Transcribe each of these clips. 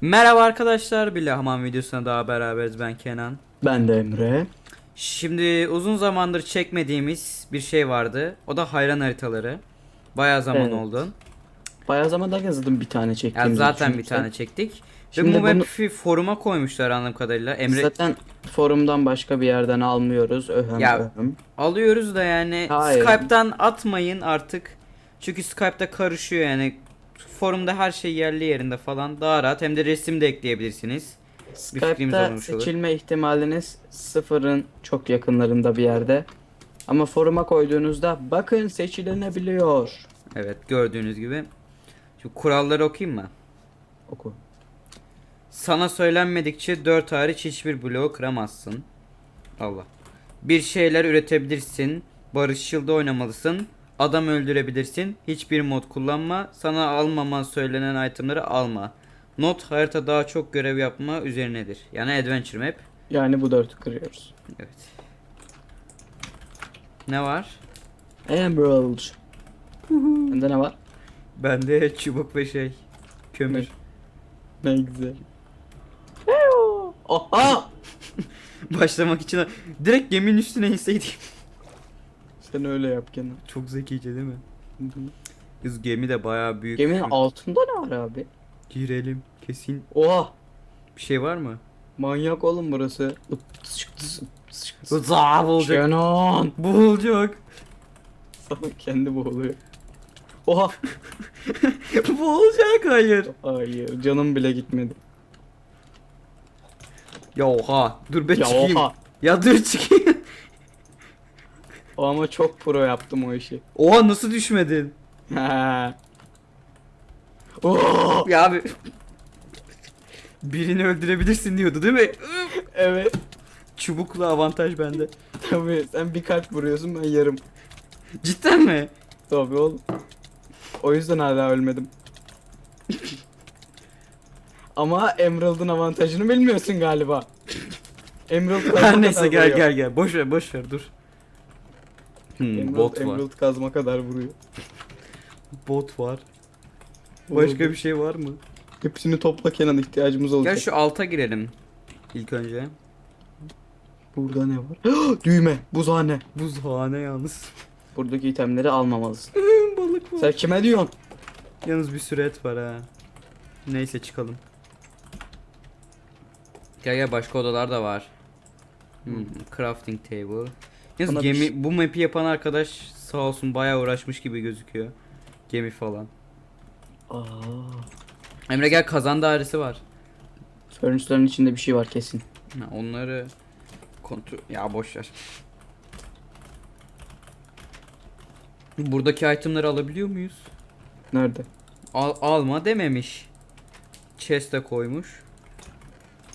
Merhaba arkadaşlar, bir Lahman videosuna daha beraberiz ben Kenan. Ben de Emre. Şimdi uzun zamandır çekmediğimiz bir şey vardı. O da hayran haritaları. Bayağı zaman Evet. oldu. Bayağı zamanda yazdım bir tane Ya çektiğimizi zaten bir düşünürsen. tane çektik. Şimdi Ve bu bunu- foruma koymuşlar anladığım kadarıyla. Emre Zaten forumdan başka bir yerden almıyoruz. Öhem Ya- öhem. alıyoruz da yani Hayır. Skype'dan atmayın artık. Çünkü Skype'da karışıyor yani. Forumda her şey yerli yerinde falan daha rahat. Hem de resim de ekleyebilirsiniz. Skype'da olmuş olur. seçilme ihtimaliniz sıfırın çok yakınlarında bir yerde. Ama foruma koyduğunuzda bakın seçilenebiliyor. Evet gördüğünüz gibi. Şimdi kuralları okuyayım mı? Oku. Sana söylenmedikçe 4 hariç hiçbir bloğu kıramazsın. Allah. Bir şeyler üretebilirsin. Barışçıl da oynamalısın. Adam öldürebilirsin. Hiçbir mod kullanma. Sana almaman söylenen itemleri alma. Not harita daha çok görev yapma üzerinedir. Yani adventure map. Yani bu dörtü kırıyoruz. Evet. Ne var? Emerald. Bende ne var? Bende çubuk ve şey. Kömür. Ne güzel. Oha! Başlamak için direkt geminin üstüne inseydim. Sen öyle yap Kenan. Çok zekice değil mi? Kız gemi de bayağı büyük. Geminin altında ne var abi? Girelim. Kesin Oha! bir şey var mı? Manyak oğlum burası. Zav olacak. Kenan! Bu olacak. Sana kendi boğuluyor. Oha! Bu olacak hayır. Hayır canım bile gitmedi. Ya oha. Dur be Ya çıkayım. oha! Ya dur çıkayım. O ama çok pro yaptım o işi. oha nasıl düşmedin? Oh! Ya abi. Birini öldürebilirsin diyordu değil mi? Evet. Çubukla avantaj bende. Tabii sen bir kalp vuruyorsun ben yarım. Cidden mi? Tabii oğlum. O yüzden hala ölmedim. Ama Emerald'ın avantajını bilmiyorsun galiba. Emerald Her neyse gel gel gel. Boş ver boş ver dur. Hmm, Emerald, bot var. Emerald kazma kadar vuruyor. Bot var. Başka bir şey var mı? Hepsini topla Kenan ihtiyacımız olacak. Gel şu alta girelim. İlk önce. Burada ne var? Düğme, buzhane. Buzhane yalnız. Buradaki itemleri almamalısın. Balık var. Sen kime diyorsun? Yalnız bir sürü et var ha. Neyse çıkalım. Gel gel başka odalar da var. Hmm, crafting table. Yalnız Bana bir gemi şey- bu map'i yapan arkadaş sağ olsun bayağı uğraşmış gibi gözüküyor. Gemi falan. Aa. Emre gel kazan dairesi var. Furnace'ların içinde bir şey var kesin. Ha, onları kontrol ya boş ver. Buradaki itemleri alabiliyor muyuz? Nerede? Al, alma dememiş. Chest'e koymuş.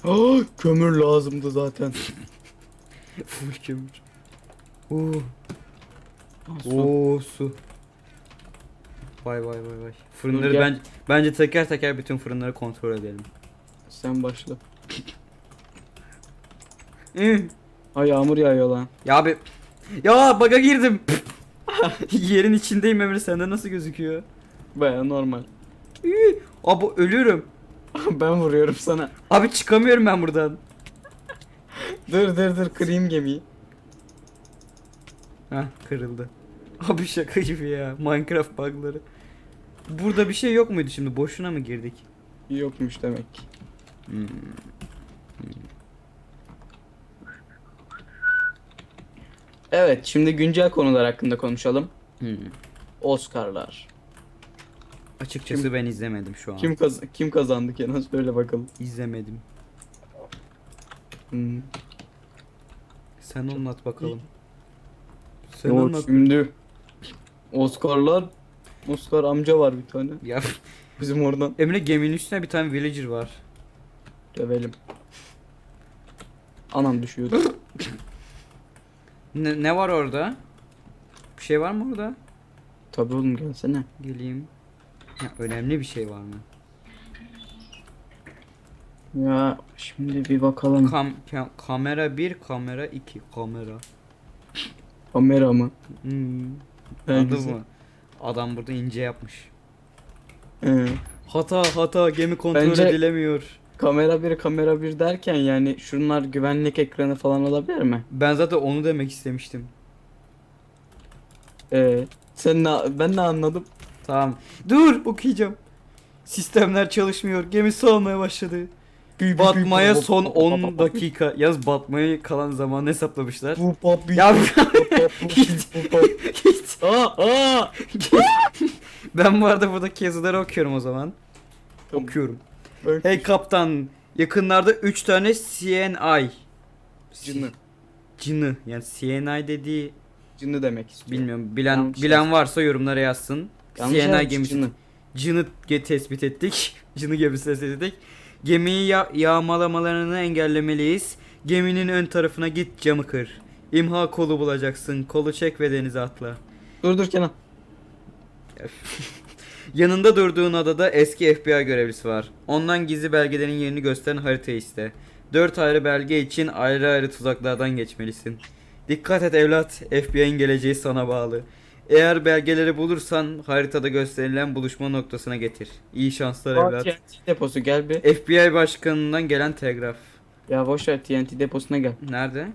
Aa, kömür lazımdı zaten. Full kömür. Oo, su. oo su. Vay vay vay vay. Fırınları gel. ben bence teker teker bütün fırınları kontrol edelim. Sen başla. Ay yağmur yağıyor lan. Ya abi ya baga girdim. Yerin içindeyim Emre sende nasıl gözüküyor? Baya normal. Üh. Abi ölüyorum. ben vuruyorum sana. Abi çıkamıyorum ben buradan. Dur dur dur kırayım gemiyi. Heh kırıldı. Abi şaka gibi ya. Minecraft bug'ları. Burada bir şey yok muydu şimdi? Boşuna mı girdik? Yokmuş demek. Hmm. Evet şimdi güncel konular hakkında konuşalım. Hmm. Oscar'lar. Açıkçası Kim- ben izlemedim şu an. Kim kaz kim kazandı Kenan söyle bakalım. İzlemedim. Hmm. Sen anlat bakalım. Sen Yok, anlat. şimdi Oscar'lar Oscar amca var bir tane. Ya Bizim oradan Emre geminin üstüne bir tane villager var. dövelim. Anam düşüyordu. Ne, ne var orada? Bir şey var mı orada? Tabii oğlum gelsene. Geleyim. Ya, önemli bir şey var mı? Ya şimdi bir bakalım. Kam ka- kamera 1, kamera 2, kamera. Kamera mı? Hmm. Anladın mı? Adam burada ince yapmış. Ee, Hata hata gemi kontrol Bence- edilemiyor. Kamera 1 kamera 1 derken yani şunlar güvenlik ekranı falan olabilir mi? Ben zaten onu demek istemiştim. Ee, sen ne, ben ne anladım? Tamam. Dur okuyacağım. Sistemler çalışmıyor. Gemi soğumaya başladı. Batmaya son 10 dakika. Yaz batmaya kalan zamanı hesaplamışlar. Bu pop Ya Git. Git. Aa, aa. Ben bu arada buradaki yazıları okuyorum o zaman. Tamam. Okuyorum. Ben- Hey kaptan, yakınlarda 3 tane CNI. Cını. Cını. Yani CNI dediği Cını demek istiyor. bilmiyorum. Bilen Yanlış bilen varsa yorumlara yazsın. Yanlış CNI yazmış, gemisi. cını. Cını ge- tespit ettik. Cını gemisi tespit ettik. Gemiyi ya- yağmalamalarını engellemeliyiz. Geminin ön tarafına git camı kır. İmha kolu bulacaksın. Kolu çek ve denize atla. Dur dur Kenan. Yanında durduğun adada eski FBI görevlisi var. Ondan gizli belgelerin yerini gösteren haritayı iste. Dört ayrı belge için ayrı ayrı tuzaklardan geçmelisin. Dikkat et evlat, FBI'nin geleceği sana bağlı. Eğer belgeleri bulursan haritada gösterilen buluşma noktasına getir. İyi şanslar Aa, evlat. TNT deposu gel bir. FBI başkanından gelen telgraf. Ya boş ver TNT deposuna gel. Nerede?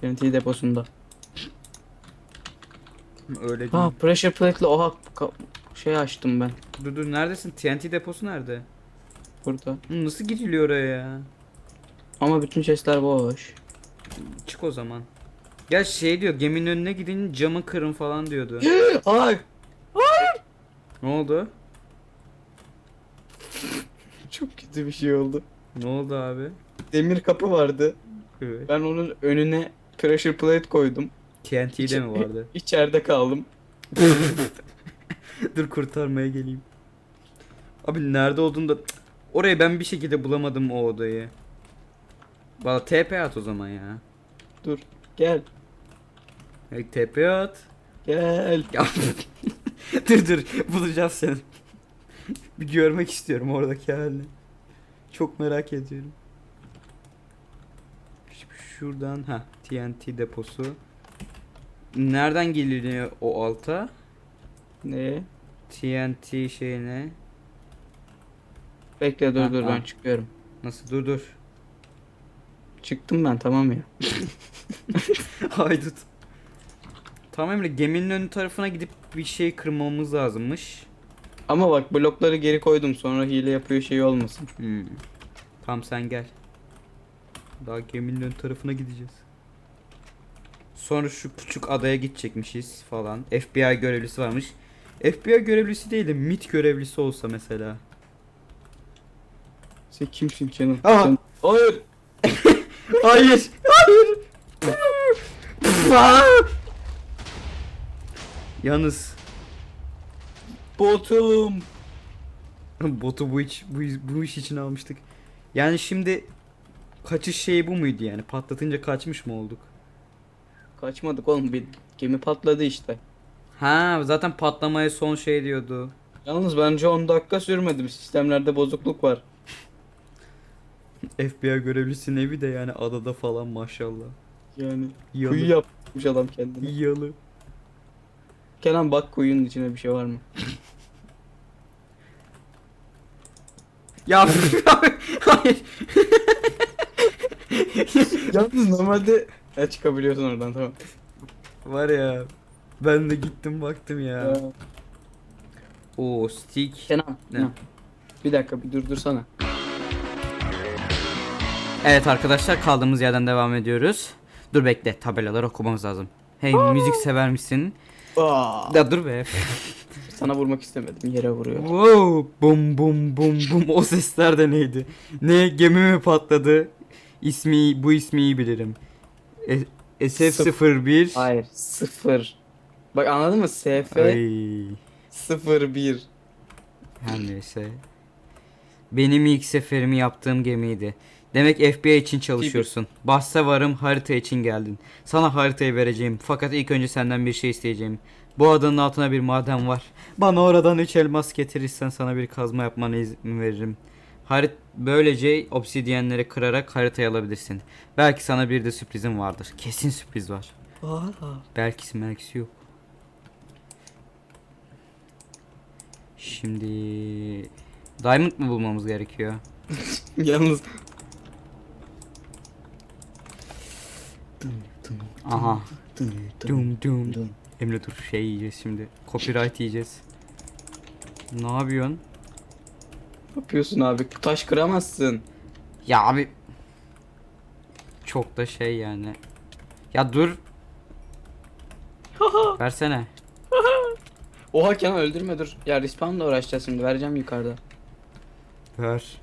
TNT deposunda. Öyle değil. Ha pressure plate'le oha ka- şey açtım ben Dur dur neredesin? TNT deposu nerede? burada. Hı, Nasıl gidiliyor oraya ya? Ama bütün chestler boş. Çık o zaman. Ya şey diyor geminin önüne gidin camı kırın falan diyordu. Ay ne oldu? çok kötü bir şey oldu. Ne oldu abi? Demir kapı vardı. Evet. Ben onun önüne pressure plate koydum. TNT'de mi vardı? İçeride kaldım. Dur kurtarmaya geleyim. Abi nerede olduğunu da orayı ben bir şekilde bulamadım o odayı. Valla TP at o zaman ya. Dur. Gel. Hey, TP at. Gel. Ya dur dur bulacağım seni. bir görmek istiyorum oradaki halini. Çok merak ediyorum. Şuradan ha TNT deposu. Nereden geliniyor o alta? Ne? TNT şeyine. Bekle dur Ha, dur ha. ben çıkıyorum. Nasıl dur dur. Çıktım ben tamam ya. Haydut. Tamam Emre geminin ön tarafına gidip bir şey kırmamız lazımmış. Ama bak blokları geri koydum sonra hile yapıyor şey olmasın. Hmm. Tamam sen gel. Daha geminin ön tarafına gideceğiz. Sonra şu küçük adaya gidecekmişiz falan. FBI görevlisi varmış. FBI görevlisi değil de MIT görevlisi olsa mesela. Sen kimsin canım? Aa! Sen- Hayır. Hayır. Hayır. Yalnız Botum. botu bu iş bu, iş- bu iş için almıştık. Yani şimdi kaçış şeyi bu muydu yani? Patlatınca kaçmış mı olduk? Kaçmadık oğlum bir gemi patladı işte. Ha zaten patlamaya son şey diyordu. Yalnız bence 10 dakika sürmedi. Sistemlerde bozukluk var. FBI görevlisinin evi de yani adada falan maşallah. Yani Yalı. kuyu yapmış adam kendine. Yalı. Kenan bak kuyunun içine bir şey var mı? Ya hayır. Yalnız normalde ha, çıkabiliyorsun oradan tamam. Var ya. Ben de gittim baktım ya. Ya. Oo stick. Kenan. Ne? Kenan. Bir dakika bir durdursana. Evet arkadaşlar kaldığımız yerden devam ediyoruz. Dur bekle tabelaları okumamız lazım. Hey müzik sever misin? Aa. Ya dur be. Sana vurmak istemedim yere vuruyor. wow. Bum bum bum bum o sesler de neydi? Ne gemi mi patladı? İsmi bu ismi iyi bilirim. E, SF01 Hayır sıfır. Bak anladın mı? SF Ay. 01. Her neyse. Benim ilk seferimi yaptığım gemiydi. Demek FBI için çalışıyorsun. Bahse varım harita için geldin. Sana haritayı vereceğim. Fakat ilk önce senden bir şey isteyeceğim. Bu adanın altına bir maden var. Bana oradan üç elmas getirirsen sana bir kazma yapmana izin veririm. Harit böylece obsidyenleri kırarak haritayı alabilirsin. Belki sana bir de sürprizim vardır. Kesin sürpriz var. Aa. Belkisi melkisi yok. Şimdi Diamond mı bulmamız gerekiyor? Yalnız Aha. Dum dum. Dum. Emre dur şey yiyeceğiz şimdi. Copyright yiyeceğiz. Ne yapıyorsun? Ne yapıyorsun abi? Taş kıramazsın. Ya abi. Çok da şey yani. Ya dur. Versene. Oha Kenan öldürme dur. Ya respawnla uğraşacağız şimdi. Vereceğim yukarıda. Ver.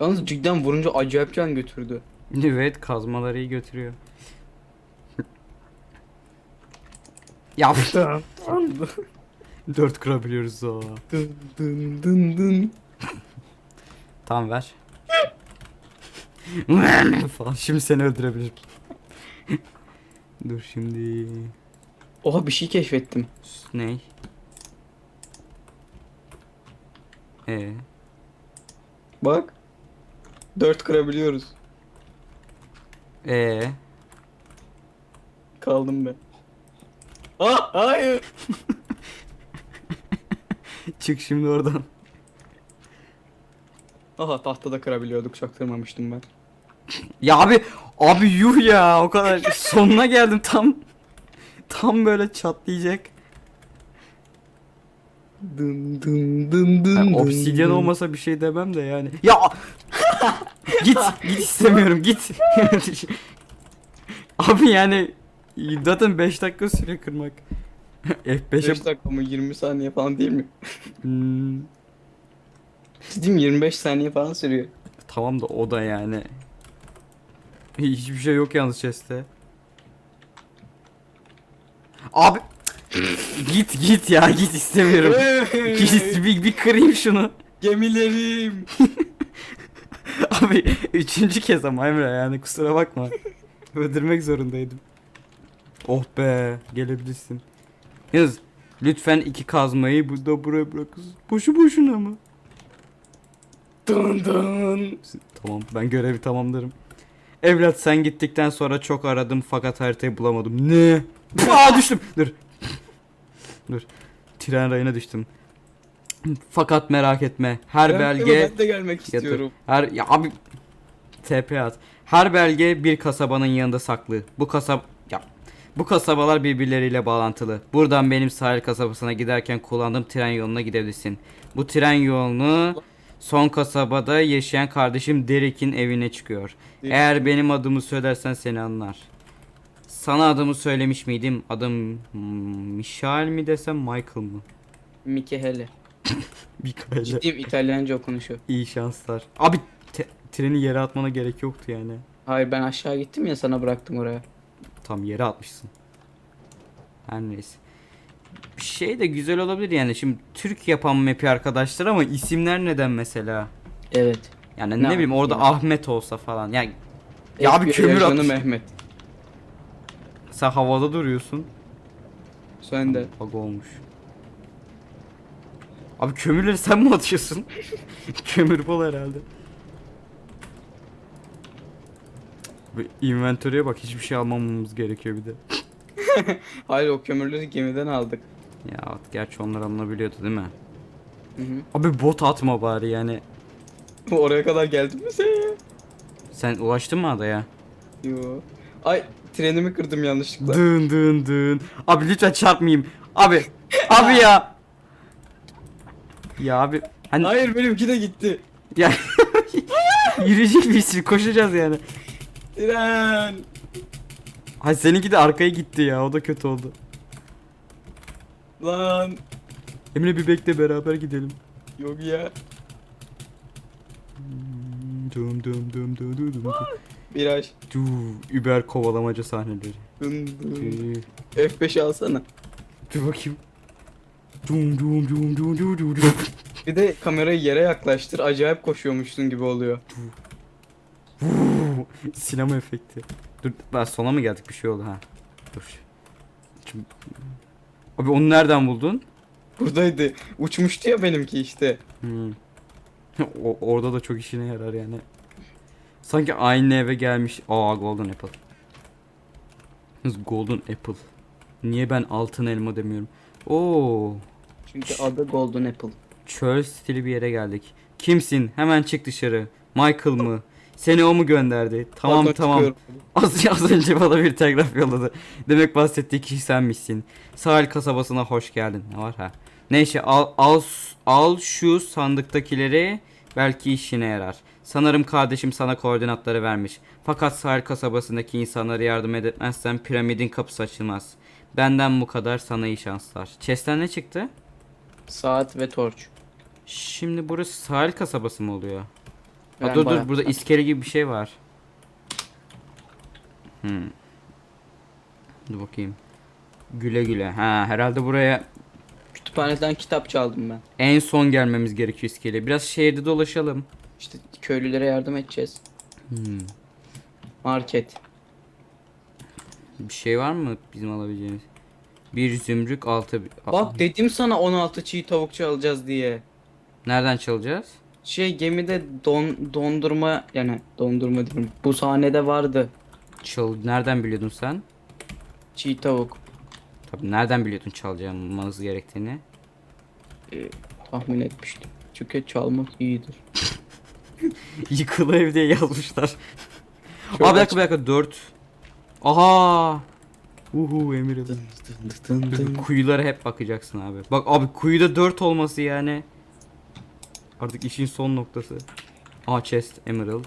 Yalnız cidden vurunca acayip can götürdü. Evet kazmaları iyi götürüyor. Ya dört kırabiliyoruz o. dın dın dın dın. Tamam ver. falan şimdi seni öldürebilirim. Dur şimdi. Oha bir şey keşfettim. Ney? Ee, Bak. 4 kırabiliyoruz. ee. Kaldım ben. Hayır. Çık şimdi oradan. Aha tahtada kırabiliyorduk. Çaktırmamıştım ben. Ya abi abi yuh ya o kadar sonuna geldim tam tam böyle çatlayacak. Dın dın dın dın. Yani obsidyen olmasa bir şey demem de yani. Ya git git istemiyorum git. abi yani zaten 5 dakika süre kırmak. F5'e 5 dakika mı 20 saniye falan değil mi? Hmm, Dedim 25 saniye falan sürüyor. tamam da o da yani. Hiçbir şey yok yalnız chest'te. Abi git git ya git istemiyorum. git bir, bir kırayım şunu. Gemilerim. Abi üçüncü kez ama Emre yani kusura bakma. Öldürmek zorundaydım. Oh be gelebilirsin. Yaz lütfen iki kazmayı burada buraya bırakın. Boşu boşuna mı? Dın dın. Tamam ben görevi tamamlarım. Evlat sen gittikten sonra çok aradım fakat haritayı bulamadım. Ne? Aa düştüm. Dur. Dur. Tren rayına düştüm. Fakat merak etme. Her Ben- belge Ben de gelmek Yatır. istiyorum. Her ya abi TP at. Her belge bir kasabanın yanında saklı. Bu kasab bu kasabalar birbirleriyle bağlantılı. Buradan benim sahil kasabasına giderken kullandığım tren yoluna gidebilirsin. Bu tren yolunu son kasabada yaşayan kardeşim Derek'in evine çıkıyor. Derek Eğer benim adımı söylersen seni anlar. Sana adımı söylemiş miydim? Adım Michael mi desem Michael mı? Mikehele. Michael. Ciddiyim İtalyanca okunuşu. İyi şanslar. Abi te- treni yere atmana gerek yoktu yani. Hayır ben aşağı gittim ya sana bıraktım oraya. Tam yere atmışsın. Her neyse. Bir şey de güzel olabilir yani. Şimdi Türk yapan map'i arkadaşlar ama isimler neden mesela? Evet. Yani Ne ne, bileyim orada yapayım? Ahmet olsa falan. Yani Ya FBI kömür at- Mehmet. sen havada duruyorsun. Sen de. Bug olmuş. Abi kömürleri sen mi atıyorsun? Kömür bol herhalde. Bir inventory'e bak hiçbir şey almamamız gerekiyor bir de. Hayır o kömürleri gemiden aldık. Ya gerçi onlar alınabiliyordu değil mi? Hı hı. Abi bot atma bari yani. Oraya kadar geldin mi sen ya? Sen ulaştın mı adaya? Yo. Ay trenimi kırdım yanlışlıkla. Dın dın dın. Abi lütfen çarpmayayım. Abi. Abi ya. Ya abi. Hani Hayır benimki de gitti. ya yürüyecek miyiz? Koşacağız yani. Tren. Hay seninki de arkaya gitti ya. O da kötü oldu. Lan. Emre bir bekle beraber gidelim. Yok ya. Dum dum dum dum dum dum. Viraj. Du, Uber kovalamaca sahneleri. Dın dın. Tüh. F5'i alsana. Dur bakayım. Dum dum dum dum dum dum dum. Bir de kamerayı yere yaklaştır. Acayip koşuyormuşsun gibi oluyor. Sinema efekti. Dur ben sona mı geldik bir şey oldu ha. Dur. Şimdi- Abi onu nereden buldun? Buradaydı. Uçmuştu ya benimki işte. Hmm. O, orada da çok işine yarar yani. Sanki aynı eve gelmiş. Aa Golden Apple. Golden Apple. Niye ben altın elma demiyorum? Oo. Çünkü adı Golden Apple. Çöl stili bir yere geldik. Kimsin? Hemen çık dışarı. Michael mı? Seni o mu gönderdi? Tamam Pardon, tamam. çıkıyorum. Az, az önce bana bir telgraf yolladı. Demek bahsettiği kişi senmişsin. Sahil kasabasına hoş geldin. Ne var ha? Neyse al, al, al şu sandıktakileri belki işine yarar. Sanırım kardeşim sana koordinatları vermiş. Fakat sahil kasabasındaki insanlara yardım etmezsen piramidin kapısı açılmaz. Benden bu kadar sana iyi şanslar. Chest'ten ne çıktı? Saat ve torç. Şimdi burası sahil kasabası mı oluyor? Ha, dur dur burada iskele gibi bir şey var. Hmm. Dur bakayım. Güle güle. Ha herhalde buraya Kütüphaneden kitap çaldım ben. en son gelmemiz gerekiyor iskele. Biraz şehirde dolaşalım. İşte köylülere yardım edeceğiz. Hmm. Market. Bir şey var mı bizim alabileceğimiz? Bir zümrük altı... Bak dedim sana 16 çiğ tavukçu alacağız diye. Nereden çalacağız? Şey gemide don, dondurma yani dondurma diyorum. Bu sahnede vardı Çal nereden biliyordun sen? çiğ tavuk. Tabii nereden biliyordun çalacağımız gerektiğini? Ee, tahmin etmiştim. Çünkü çalmak iyidir. Yıkılı ev diye yazmışlar. Çok Abi bir dakika bir dakika 4. Aha. Uhu Emir. Kuyulara hep bakacaksın abi. Bak abi kuyuda 4 olması yani. Artık işin son noktası. Aa chest emerald.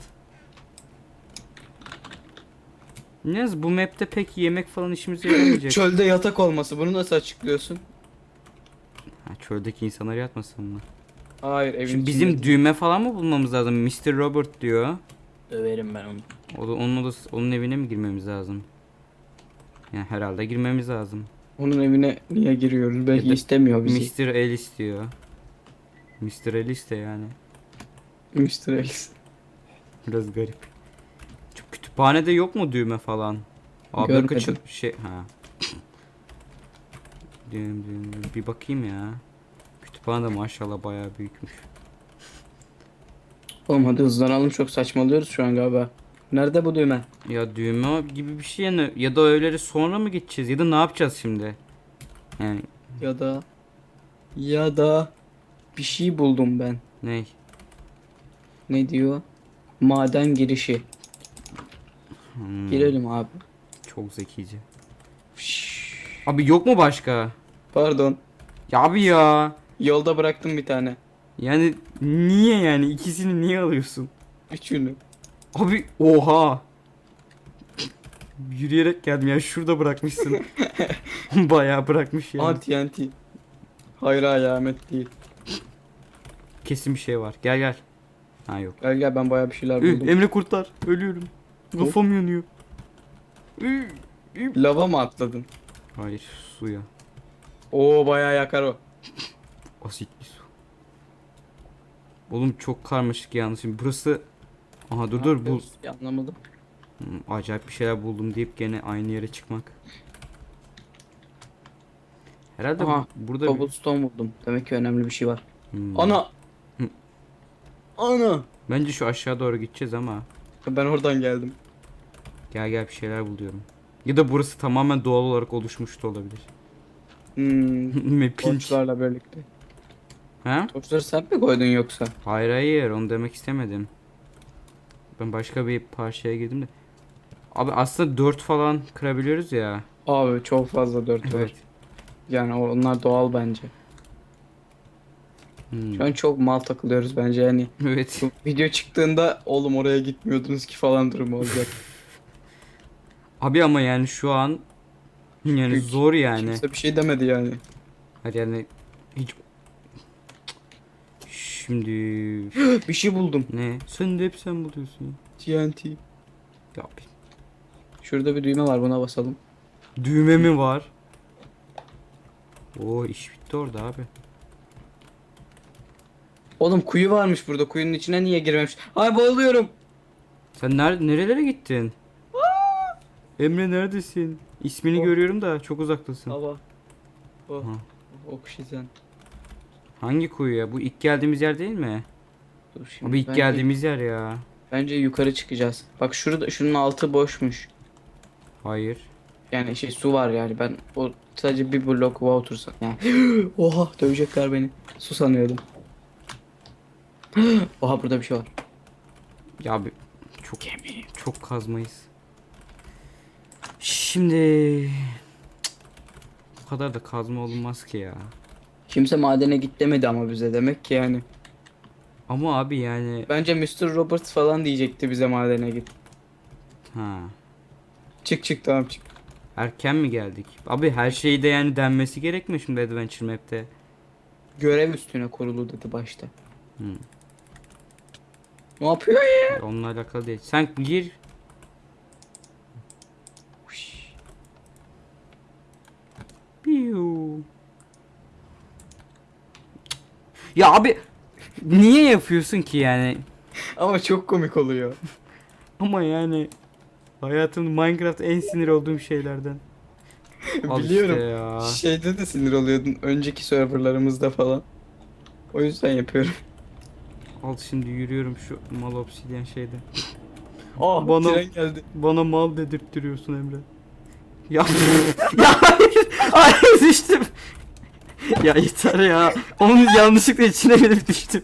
Ne bu map'te pek yemek falan işimize yaramayacak. Çölde yatak olması bunu nasıl açıklıyorsun? ha, çöldeki insanlar yatmasın mı? Hayır evin Şimdi içinde bizim düğme falan mı bulmamız lazım? Mr. Robert diyor. döverim ben onu. O da onun odası, onun evine mi girmemiz lazım? Yani herhalde girmemiz lazım. Onun evine niye giriyoruz? Belki Ya da istemiyor bizi. Mr. Alice diyor. Mr. Alice de yani. Mr. Alice. Biraz garip. Şu kütüphanede yok mu düğme falan? Abi Görmedim. kaçı şey ha. Bir bakayım ya. Kütüphane de maşallah bayağı büyükmüş. Oğlum hadi hızlanalım çok saçmalıyoruz şu an galiba. Nerede bu düğme? Ya düğme gibi bir şey yani ya da öğleri sonra mı gideceğiz ya da ne yapacağız şimdi? Yani Ya da ya da bir şey buldum ben. ne? Ne diyor? Maden girişi. Hmm, Girelim abi. Çok zekice. Şşş. Abi yok mu başka? Pardon. Ya abi ya. Yolda bıraktım bir tane. Yani niye yani ikisini niye alıyorsun? Üçünü. Abi oha. Yürüyerek geldim ya şurada bırakmışsın. Bayağı bırakmış yani. Aa TNT. Hayır alamet değil. Kesin bir şey var. Gel gel. Ha yok. Gel gel ben bayağı bir şeyler Üh, buldum. Emre kurtar. Ölüyorum. Kafam yanıyor. Üh, üh. Lava mı atladın? Hayır suya. Oo bayağı yakar o. Asitli su. Oğlum çok karmaşık yalnız. Şimdi burası Aha dur Ne dur bu yapıyoruz? Ya, Anlamadım. Hmm, acayip bir şeyler buldum deyip gene aynı yere çıkmak. Herhalde bu- Aha, burada bir- Cobblestone buldum. Demek ki önemli bir şey var. Hmm. Ana. Ana. Bence şu aşağı doğru gideceğiz ama. Ben oradan geldim. Gel gel bir şeyler buluyorum. Ya da burası tamamen doğal olarak oluşmuş da olabilir. Hmm. Torçlarla birlikte. Ha? Torçları sen mi koydun yoksa? Hayır hayır onu demek istemedim. Ben başka bir parçaya girdim de. Abi aslında 4 falan kırabiliyoruz ya. Abi çok fazla dört var. Evet. Yani onlar doğal bence. Hmm. Şu an çok mal takılıyoruz bence yani. Evet. Bu video çıktığında oğlum oraya gitmiyordunuz ki falan durumu olacak. Abi ama yani şu an yani Çünkü zor yani. Kimse bir şey demedi yani. Hadi yani hiç Şimdi Bir şey buldum. ne? Sen de hep sen buluyorsun. TNT. Ya Şurada bir düğme var buna basalım. düğme mi var? Oo iş bitti orada abi. Oğlum kuyu varmış burada. Kuyunun içine niye girmemiş? Ay boğuluyorum. Sen nerede nerelere gittin? Emre neredesin? İsmini Oh. görüyorum da çok uzaktasın. Hava. Oh. Ha. Oksijen. Hangi kuyu ya? Bu ilk geldiğimiz yer değil mi? Dur şimdi. Abi ilk bence, geldiğimiz yer ya. Bence yukarı çıkacağız. Bak şurada şunun altı boşmuş. Hayır. Yani şey su var yani. Ben o sadece bir blok water san- yani. Oha dövecekler beni. Su sanıyordum. Oha burada bir şey var. Ya abi çok çok kazmayız. Şimdi bu kadar da kazma olmaz ki ya. Kimse madene git demedi ama bize demek ki yani. Ama abi yani Bence Mr. Roberts falan diyecekti bize madene git. ha Çık çık tamam çık. erken mi geldik? Abi her şeyi de yani denmesi gerekmiyor şimdi Adventure Map'te. Görev üstüne kurulu dedi başta. Hmm. Ne yapıyor ya? Onunla alakalı değil. Sen gir. Piu. Ya abi niye yapıyorsun ki yani? Ama çok komik oluyor. Ama yani hayatımda Minecraft en sinir olduğum şeylerden. Al Biliyorum. işte ya. Şeyde de sinir oluyordun önceki serverlarımızda falan. O yüzden yapıyorum. Al şimdi yürüyorum şu mal obsidyen şeyde. Aa Bana- tren geldi. Bana mal dedirttiriyorsun Emre. Ya ya hayır, hayır düştüm. ya yeter ya. Onun yanlışlıkla içine binip düştüm.